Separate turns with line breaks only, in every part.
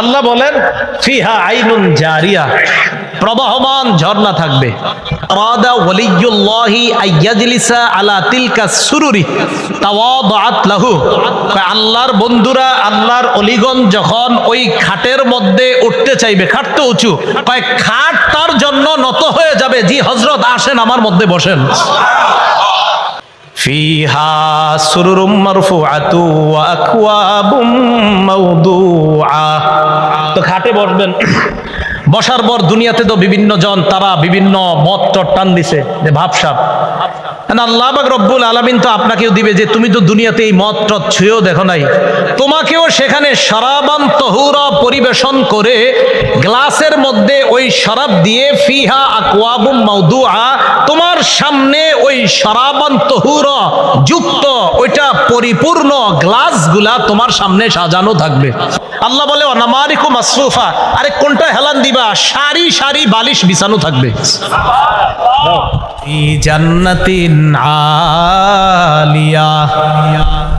আল্লাহ বলেন, ফিহা আইনুন জারিয়া, প্রবাহমান ঝর্ণা থাকবে। আরাদা ওয়ালিয়ুল্লাহি আইয়াজলিসা আলা তিলকা সুরুরি তাওয়াদাত লাহু। আল্লাহর বন্ধুরা, আল্লাহর অলিগন যখন ওই খাটের মধ্যে উঠতে চাইবে খাট তো উঁচু, কয়, খাট তার জন্য নত হয়ে যাবে, জি হজরত আসেন আমার মধ্যে বসেন। সুরুরুম মারফুআতু ওয়া আকওয়াবুম মাওদুআ। তো খাটে বসবেন। বসার পর দুনিয়াতে তো বিভিন্ন জন, তারা বিভিন্ন মত টান দিছে, যে ভাবসাব না আল্লাহ রব্বুল আলামিন তো আপনাকেও দিবে যে তুমি তো দুনিয়াতে এই মত ছুঁয়েও দেখো নাই। তোমাকেও সেখানে তহুরা পরিবেশন করে গ্লাসের মধ্যে ওই শরাব দিয়ে ফিহা তোমার সামনে ওই শরাবান তহুরা যুক্ত ওইটা পরিপূর্ণ গ্লাসগুলা তোমার সামনে সাজানো থাকবে। আল্লাহ বলে অনামারিকু মাসরুফা আরে কোনটা হেলান দিবা? সারি সারি বালিশ বিছানো থাকবে।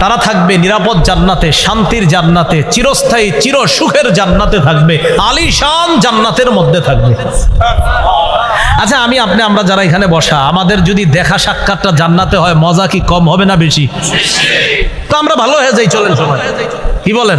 তারা থাকবে নিরাপদ জান্নাতে, শান্তির জান্নাতে, চিরস্থায়ী, চির সুখের জান্নাতে থাকবে, আলিশান জান্নাতের মধ্যে থাকবে। আচ্ছা আমি, আপনি, আমরা যারা এখানে বসা, আমাদের যদি দেখা সাক্ষাৎটা জান্নাতে হয়, মজা কি কম হবে না বেশি? তো আমরা ভালো হয়ে যাই, চলেন সবাই। কি বলেন?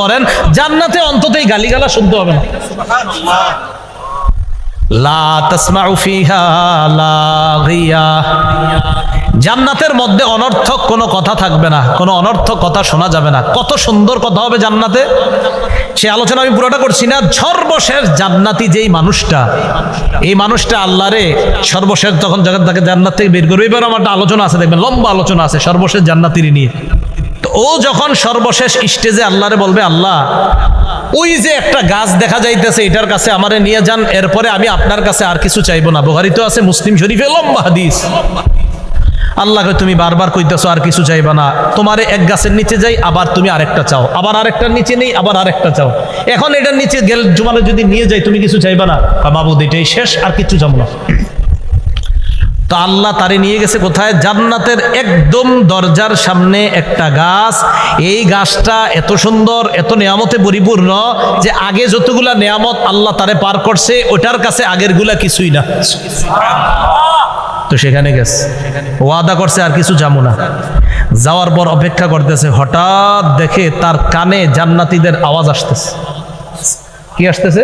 করেন, জান্নাতে অন্ততই গালিগালা শুনতে হবে না। জান্নাতের মধ্যে অনর্থক কোনো কথা থাকবে না, কোনো অনর্থক কথা শোনা যাবে না। কত সুন্দর কথা হবে জান্নাতে। সে আলোচনা আমি পুরোটা করছি না, সর্বশেষ জান্নাতি যেই মানুষটা, এই মানুষটা আল্লাহরে সর্বশেষ তখন যখন তাকে জান্নাত থেকে বের করবে, এবার আমার একটা আলোচনা আছে, দেখবেন, লম্বা আলোচনা আছে সর্বশেষ জান্নাতিরই নিয়ে। তো ও যখন সর্বশেষ স্টেজে আল্লাহরে বলবে, আল্লাহ, ওই যে একটা গাছ দেখা যাইতেছে, এটার কাছে আমারে নিয়ে যান, এরপরে আমি আপনার কাছে আর কিছু চাইব না। বোহারি তো আছে, মুসলিম শরীফে লম্বা হাদিস। আল্লাহকে তুমি বারবার কইতেছো আর কিছু চাইবা না। তোমারে এক গাছের নিচে যাই, আবার তুমি আরেকটা চাও। আবার আরেকটার নিচে নেই, আবার আরেকটা চাও। এখন এটার নিচে গেল জুমালে যদি নিয়ে যাই, তুমি কিছু চাইবা না? বাবুদ এটাই শেষ, আর কিছু চাবো না। তো আল্লাহ তারে নিয়ে গেছে কোথায়? জান্নাতের একদম দরজার সামনে একটা গাছ। এই গাছটা এত সুন্দর, এত নিয়ামতে পরিপূর্ণ যে আগে যতগুলা নিয়ামত আল্লাহ তারে পার করছে, ওটার কাছে আগেরগুলা কিছুই না। তো সেখানে গেছে। ওয়াদা করছে আর কিছু যাব না। যাওয়ার পর অপেক্ষা করতেছে, হঠাৎ দেখে তার কানে জান্নাতীদের আওয়াজ আসতেছে। কি আসতেছে?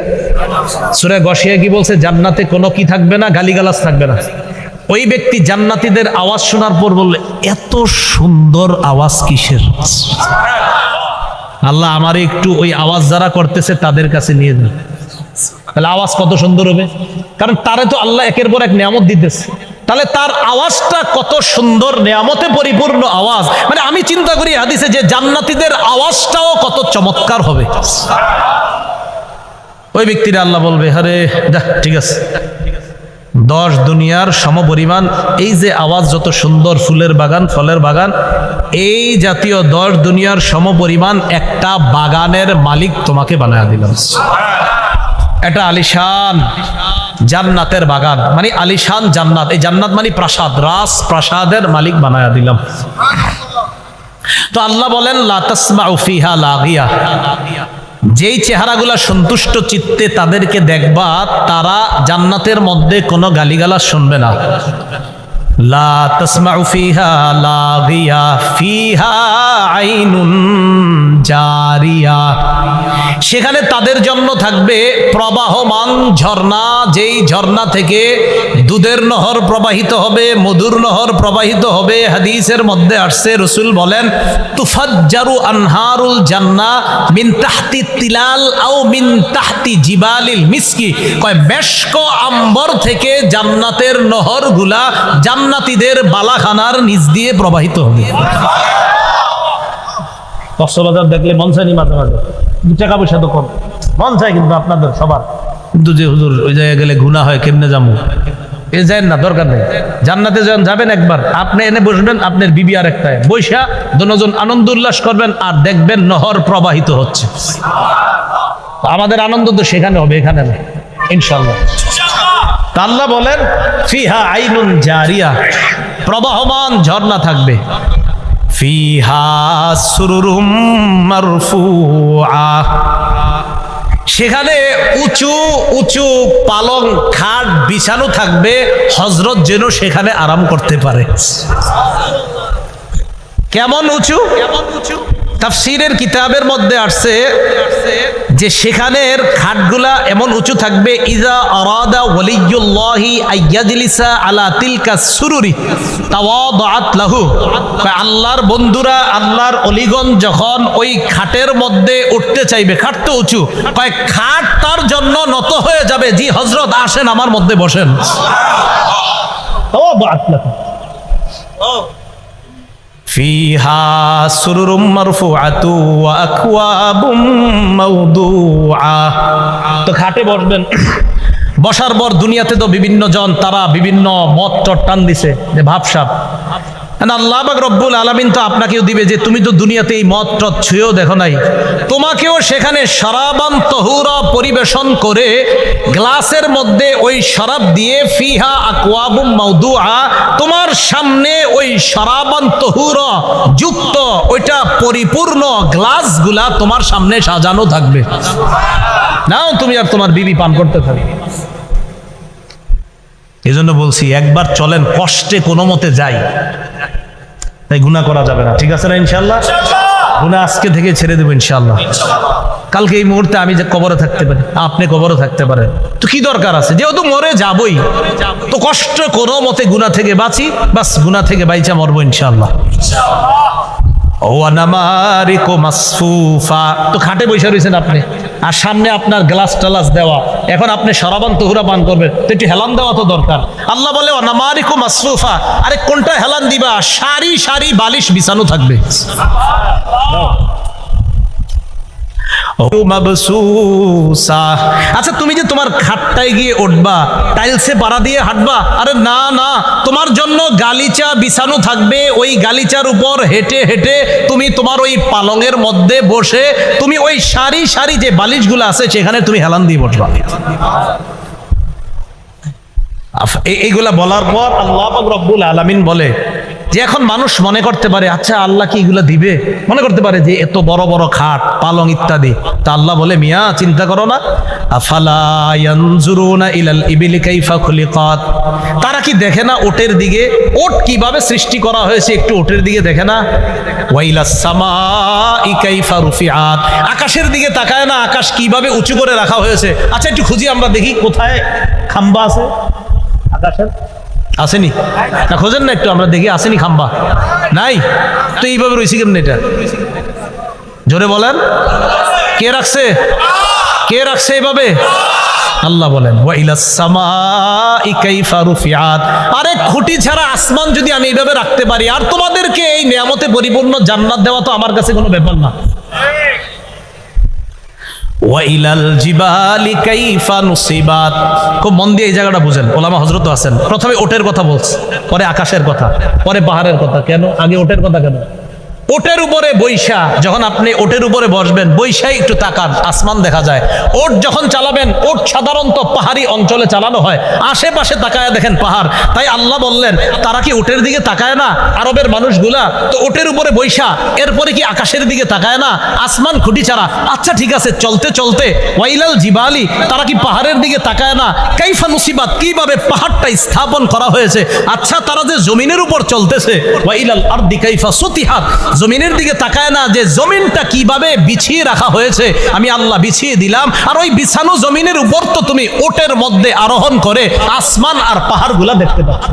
সুরে গসিয়া কি বলছে? জান্নাতে কোনো কি থাকবে না, গালিগালাজ থাকবে না। ওই ব্যক্তি জান্নাতীদের আওয়াজ শোনার পর বললে, এত সুন্দর আওয়াজ কিসের? আল্লাহ আমার একটু ওই আওয়াজ যারা করতেছে তাদের কাছে নিয়ে যান। তাহলে আওয়াজ কত সুন্দর হবে? কারণ তারে তো আল্লাহ একের পর এক নিয়ামত দিতেছে। তাহলে তার আওয়াজটা কত সুন্দর, নিয়ামতে পরিপূর্ণ আওয়াজ। মানে আমি চিন্তা করি হাদিসে যে জান্নাতীদের আওয়াজটাও কত চমৎকার হবে। ওই ব্যক্তিরা আল্লাহ বলবে, আরে ঠিক আছে। দশ দুনিয়ার সমপরিমাণ, এই যে আওয়াজ যত সুন্দর, ফুলের বাগান, ফলের বাগান, এই জাতীয় দশ দুনিয়ার সমপরিমাণ একটা বাগানের মালিক তোমাকে বানায় দিলাম এটা আলিশান জান্নাতের বাগান মানে আলিশান জান্নাত, এই জান্নাত মানে প্রাসাদ, রাস প্রাসাদের মালিক বানায়া দিলাম তো আল্লাহ বলেন লাতাসমা ফিহা লাগিয়া। যেই চেহারাগুলা সন্তুষ্ট চিত্তে তাদেরকে দেখবা, তারা জান্নাতের মধ্যে কোনো গালিগালা শুনবে না। লা তাসমাউ ফিহা, লা ফিহা আইনুন। জারিয়া। সেখানে তাদের জন্য থাকবে প্রবাহমান ঝর্ণা, যেই ঝর্ণা থেকে দুধের নহর প্রবাহিত হবে, মধুর নহর প্রবাহিত হবে। হাদিসের মধ্যে আসছে, রসুল বলেন, তুফাজ্জারু আনহারুল জান্না মিন তাহতি তিলাল আও মিন তাহতি জিবালিল মিসকি। কয় বেশক আম্বর থেকে জান্নাতের নহরগুলা জান্নাতীদের বালাখানার নিচ দিয়ে প্রবাহিত হবে। কক্সবাজার দেখলে মন চায়নি মাঝে মাঝে। টাকা পয়সা তো কম। মন চাই কিন্তু আপনাদের সবার। কিন্তু যে হুজুর ওই জায়গায় গেলে গুণা হয় কেমনে যাব? এ যায় না দরকার নেই। জান্নাতে যখন যাবেন একবার আপনি এনে বসবেন আপনার বিবি আর একটায় বৈশা দুজন আনন্দ উল্লাস করবেন আর দেখবেন নহর প্রবাহিত হচ্ছে। আমাদের আনন্দ তো সেখানে হবে এখানে না। ইনশাল্লাহ তা আল্লাহ বলেন ফিহা আইনুন জারিয়া। প্রবাহমান ঝর্ণা থাকবে। ফিহা সুরুরুম মারফুআ। সেখানে উঁচু উঁচু পালং খাট বিছানো থাকবে হজরত যেন সেখানে আরাম করতে পারে। কেমন উঁচু? কেমন উঁচু? তাফসিরের কিতাবের মধ্যে আসছে যে সেখানের খাটগুলা এমন উঁচু থাকবে ইজা আরাদা ওয়ালিয়ুল্লাহি আইয়াজলিসা আলা তিলকা সুরুরি তাওয়াদাত লাহু। কয় আল্লাহর বন্ধুরা আল্লাহর অলিগন যখন ওই খাটের মধ্যে উঠতে চাইবে খাট তো উঁচু কয় খাট তার জন্য নত হয়ে যাবে জি হজরত আসেন আমার মধ্যে বসেন। তাওয়াদাত লাহু। فيها سرر مرفوعة وأكواب موضوعة তো খাটে বসবেন বসার পর দুনিয়াতে তো বিভিন্ন জন তারা বিভিন্ন মত টান দিছে যে ভাবসাব আল্লাহ রব্বুল আলমিন তো আপনাকেও দিবে যে তুমি তো দুনিয়াতে এই মদ টদ ছুঁয়েও দেখো নাই। তোমাকেও সেখানে শরাবান তহুরা পরিবেশন করে গ্লাসের মধ্যে ওই শরাব দিয়ে ফিহা আকওয়াবুম মাউদুআ, তোমার সামনে ওই শরাবান তহুরা যুক্ত ওইটা পরিপূর্ণ গ্লাসগুলা তোমার সামনে সাজানো থাকবে। নাও, তুমি আর তোমার বিবি পান করতে থাকবে এই জন্য বলছি একবার চলেন কষ্টে কোনো মতে যাই। তাই গুণা করা যাবে না ঠিক আছে না ইনশাল্লাহ গুণা আজকে থেকে ছেড়ে দেবো ইনশাল্লাহ কালকে এই মুহূর্তে আমি যে কবরে থাকতে পারি আপনি কবরে থাকতে পারেন। তো কি দরকার আছে? যেহেতু মরে যাবই তো কষ্ট কোনো মতে গুণা থেকে বাঁচি বাস গুণা থেকে বাইচা মরবো ইনশাল্লাহ ওয়ানামারিকো মাসফুফা তো খাটে বসে রয়েছেন আপনি। আর সামনে আপনার গ্লাস টালাস দেওয়া। এখন আপনি সরাবান তহুরা পান করবেন। তো একটু হেলান দেওয়া তো দরকার। আল্লাহ বলে অনামারিকো মাসরুফা আরে কোনটা হেলান দিবা? সারি সারি বালিশ বিছানো থাকবে। আচ্ছা তুমি যে তোমার খাটটায় গিয়ে উঠবা, টাইলসে পাড়া দিয়ে হাঁটবা, আরে না না, তোমার জন্য গালিচা বিছানো থাকবে, ওই গালিচার উপর হেঁটে হেঁটে তুমি তোমার ওই পালঙের মধ্যে বসে, তুমি ওই সারি সারি যে বালিশগুলো আছে, সেখানে তুমি হেলান দিয়ে বসবা। এইগুলা বলার পর আল্লাহ রব্বুল আলামিন বলে যে এখন মানুষ মনে করতে পারে আচ্ছা আল্লাহ কি এগুলা দিবে? মনে করতে পারে যে, এত বড় বড় খাট, পালং ইত্যাদি। তা আল্লাহ বলে, মিয়া, চিন্তা করো না। তারা কি দেখে না ওটের দিকে? ওট কীভাবে সৃষ্টি করা হয়েছে একটু ওটের দিকে দেখে না? আকাশের দিকে তাকায় না, আকাশ কীভাবে উঁচু করে রাখা হয়েছে? আচ্ছা একটু খুঁজি আমরা দেখি কোথায় খাম্বা আছে আকাশের। আসেনি? না, খোঁজেন না একটু, আমরা দেখি, আসেনি খাম্বা। নাই? তো এইভাবে রয়েছি কেমন এটা? জোরে বলেন। কে রাখছে? কে রাখছে এইভাবে আল্লাহ বলেন আরে খুঁটি ছাড়া আসমান যদি আমি এইভাবে রাখতে পারি, আর তোমাদেরকে এই নিয়ামতে পরিপূর্ণ জান্নাত দেওয়া তো আমার কাছে কোনো ব্যাপার না। ওয়াইলাল জিবালি কাইফা নুসিবাত। খুব মন দিয়ে এই জায়গাটা বুঝেন, ওলামা হজরত আছেন। প্রথমে ওটের কথা বলছে, পরে আকাশের কথা, পরে পাহাড়ের কথা। কেন? আগে ওটের কথা কেন? ওটের উপরে বৈশা, যখন আপনি ওটের উপরে বসবেন, বৈশাই একটু তাকান, আসমান দেখা যায়। ওট যখন চালাবেন, ওট সাধারণত পাহাড়ি অঞ্চলে চালানো হয়। আশেপাশে তাকায় দেখেন পাহাড়। তাই আল্লাহ বললেন, তারা কি ওটের দিকে তাকায় না? আরবের মানুষগুলা, তো ওটের উপরে বৈশা, এরপরে কি আকাশের দিকে তাকায় না? আসমান খুঁটি ছাড়া। আচ্ছা ঠিক আছে, চলতে চলতে। ওয়াইলাল জিবালি, তারা কি পাহাড়ের দিকে তাকায় না? কাইফা মুসিবাত কীভাবে পাহাড়টা স্থাপন করা হয়েছে? আচ্ছা তারা যে জমিনের উপর চলতেছে। ওয়াইলাল আরদি কাইফা সুতিহাত জমিনের দিকে তাকায় না যে জমিনটা কীভাবে বিছিয়ে রাখা হয়েছে, আমি আল্লাহ বিছিয়ে দিলাম। আর ওই বিছানো জমিনের উপর তো তুমি ওটের মধ্যে আরোহণ করে আসমান আর পাহাড়গুলা দেখতে পাচ্ছ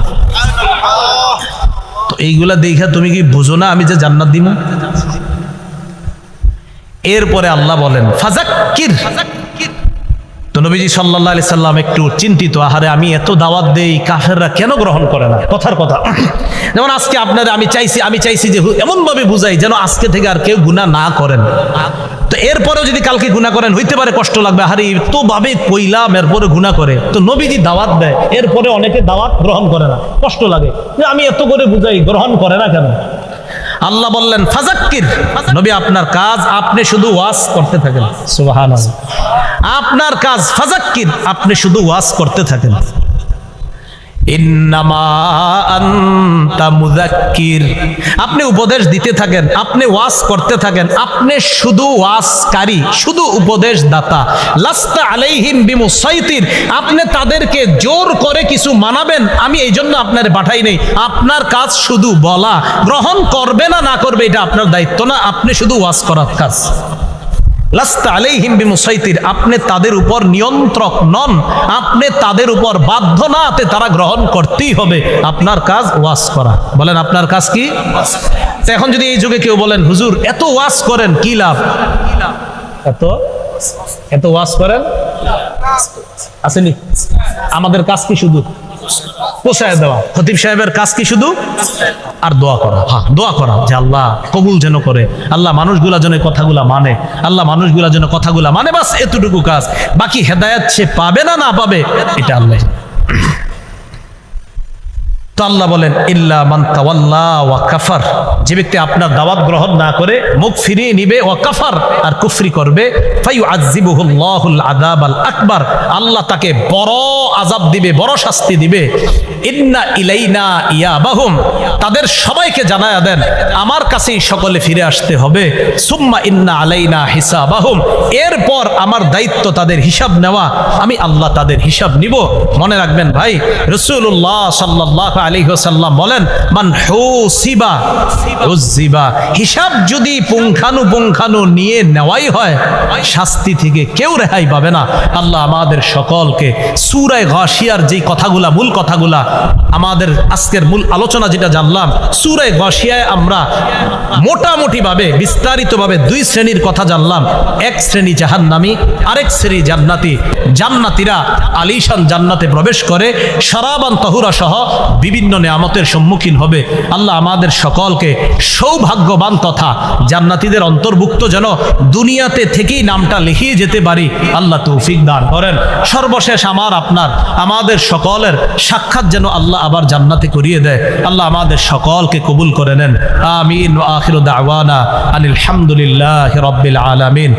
তো এইগুলা দেখে তুমি কি বুঝো না আমি যে জান্নাত দিব এরপরে আল্লাহ বলেন, ফাজাক্কির। তো নবীজি সাল্লাহ আলি সাল্লাম একটু চিন্তিত, আহারে আমি এত দাওয়াত দেই, কাফেররা কেন গ্রহণ করে না? কথার কথা। যেমন আজকে আপনারা আমি চাইছি আমি চাইছি যে এমনভাবে বুঝাই যেন আজকে থেকে আর কেউ গুণা না করেন। তো এরপরেও যদি কালকে গুণা করেন, হইতে পারে কষ্ট লাগবে। আহারে ভাবে কইলাম, এরপরে গুণা করে। তো নবীজি দাওয়াত দেয়, এরপরে অনেকে দাওয়াত গ্রহণ করে না, কষ্ট লাগে। আমি এত করে বুঝাই, গ্রহণ করে না কেন? আল্লাহ বললেন ফাজাক্কির নবী আপনার কাজ আপনি শুধু ওয়াজ করতে থাকেন। সুবহানাল্লাহ। আপনার কাজ ফাজাক্কির আপনি শুধু ওয়াজ করতে থাকেন। আপনি উপদেশ দিতে থাকেন, আপনি ওয়াজ করতে থাকেন, আপনি শুধু ওয়াজকারী, শুধু উপদেশ দাতা লাস্তা আলাইহিম বিমুসাইতির। আপনি তাদেরকে জোর করে কিছু মানাবেন, আমি এই জন্য আপনার পাঠাই নেই। আপনার কাজ শুধু বলা। গ্রহণ করবে না না করবে, এটা আপনার দায়িত্ব না। আপনি শুধু ওয়াজ করার কাজ। লাস্তা আলাইহিম বিমুসাইতির, আপনি তাদের উপর নিয়ন্ত্রক নন, আপনি তাদের উপর বাধ্য না তারা গ্রহণ করতেই হবে। আপনার কাজ ওয়াজ করা। বলেন, আপনার কাজ কি? এখন যদি এই যুগে কেউ বলেন, হুজুর, এত ওয়াজ করেন, কি লাভ? এত? এত ওয়াজ করেন? আসেনি? আমাদের কাজ কি শুধু? পোষায় দেওয়া। খতিব সাহেবের কাজ কি শুধু? আর দোয়া করা। হ্যাঁ দোয়া করা যে আল্লাহ কবুল যেন করে, আল্লাহ মানুষগুলা যেন কথাগুলা মানে আল্লাহ মানুষগুলা যেন কথাগুলা মানে বাস এতটুকু কাজ। বাকি হেদায়াত সে পাবে না না পাবে, এটা আল্লাহ। তো আল্লাহ বলেন, ইল্লা মান তাওয়াল্লা ওয়া কাফার। যে ব্যক্তি আপনার দাওয়াত গ্রহণ না করে মুখ ফিরিয়ে নিবে, ওয়া কাফার। আর কুফরি করবে ফাইউ আজিবুহুল্লাহুল আল আকবার। আল্লাহ তাকে বড় আজাব দিবে, বড় শাস্তি দিবে। ইন্না ইলাইনা তাদের সবাইকে জানায়া দেন, আমার কাছেই সকলে ফিরে আসতে হবে। সুম্মা ইন্না আলাইনা হিসাবাহুম। এরপর আমার দায়িত্ব তাদের হিসাব নেওয়া, আমি আল্লাহ তাদের হিসাব নিব। মনে রাখবেন ভাই রসুল্লাহ সাল্লাহ আলী সাল্লাম বলেন, মান হুসিবা উজ্জিবা হিসাব যদি পুঙ্খানুপুঙ্খানু নিয়ে নেওয়াই হয়, শাস্তি থেকে কেউ রেহাই পাবে না। আল্লাহ আমাদের সকলকে সুরায় ঘাসিয়ার যে কথাগুলা, মূল কথাগুলা আমাদের আজকের মূল আলোচনা যেটা জানলাম সুরায় ঘাসিয়ায় আমরা মোটামুটি ভাবে বিস্তারিত ভাবে দুই শ্রেণির কথা জানলাম। এক শ্রেণি জাহান্নামী, আরেক শ্রেণি জান্নাতি। জান্নাতিরা আলিশান জান্নাতে প্রবেশ করে, সারাবান তহুরা সহ বিভিন্ন নিয়ামতের সম্মুখীন হবে। আল্লাহ আমাদের সকলকে সৌভাগ্যবান তথা জান্নাতীদের অন্তর্ভুক্ত যেন দুনিয়াতে থেকেই নামটা লিখিয়ে যেতে পারি। আল্লাহ তৌফিক দান করেন। সর্বশেষ আমার আপনার, আমাদের সকলের সাক্ষাৎ যেন আল্লাহ আবার জান্নাতে করিয়ে দেয়। আল্লাহ আমাদের সকলকে কবুল করে নেন। আমিন আখির দাওয়ানা আনিল রব্বিল আলামিন।